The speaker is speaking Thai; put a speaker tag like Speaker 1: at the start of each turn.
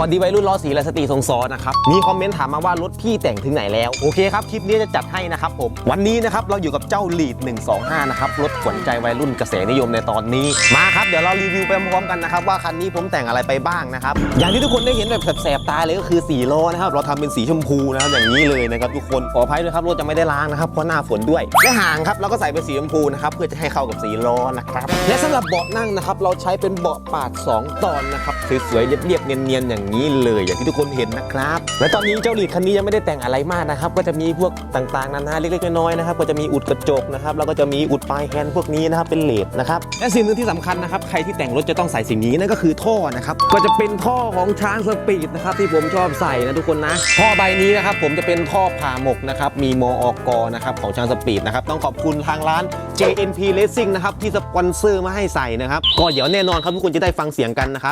Speaker 1: วัสดีวัยรุ่นล้อสีและสตรีทรงซ้อนนะครับ มีคอมเมนต์ถามมาว่ารถพี่แต่งถึงไหนแล้ว โอเคครับ คลิปนี้จะจัดให้นะครับผม วันนี้นะครับเราอยู่กับเจ้าลีด 125 นะครับ รถขวัญใจวัยรุ่นกระแสนิยมในตอนนี้ มาครับ เดี๋ยวเรารีวิวไปพร้อมๆกันนะครับ ว่าคันนี้ผมแต่งอะไรไปบ้างนะครับ อย่างที่ทุกคนได้เห็นแบบแสบๆตาเลยก็คือสีล้อนะครับ เราทำเป็นสีชมพูนะครับอย่างนี้เลยนะครับทุกคน ขออภัยด้วยครับรถจะไม่ได้ล้างนะครับเพราะหน้าฝนด้วย และหางครับเราก็ใส่เป็นสีชมพูนะครับเพื่อจะให้เข้ากับสีล้อนะครับ และสำหรับเบาะนั่งนะครับเราใช้เป็นเบาะปาด 2 ตอนนะครับสวยๆเรียบๆเนียนๆอย่างนี้เลยอย่างที่ทุกคนเห็นนะครับ และตอนนี้เจ้าลีดคันนี้ยังไม่ได้แต่งอะไรมากนะครับ ก็จะมีพวกต่างๆนานาเล็กๆน้อยๆนะครับ ก็จะมีอุดกระจกนะครับ แล้วก็จะมีอุดปลายแฮนด์พวกนี้นะครับ เป็นเลดนะครับ และสิ่งหนึ่งที่สำคัญนะครับ ใครที่แต่งรถจะต้องใส่สิ่งนี้นั่นก็คือท่อนะครับ ก็จะเป็นท่อของช้างสปีดนะครับที่ผมชอบใส่นะทุกคนนะ ท่อใบนี้นะครับผมจะเป็นท่อผ่าหมกนะครับ มีมออกนะครับของช้างสปีดนะครับ ต้องขอบคุณทางร้าน JNP Racing นะครับที่สปอนเซอร์มาให้ใส่นะครับ ก็เดี๋ยวแน่นอนครับทุกคนจะได้ฟังเสียงกันนะครับ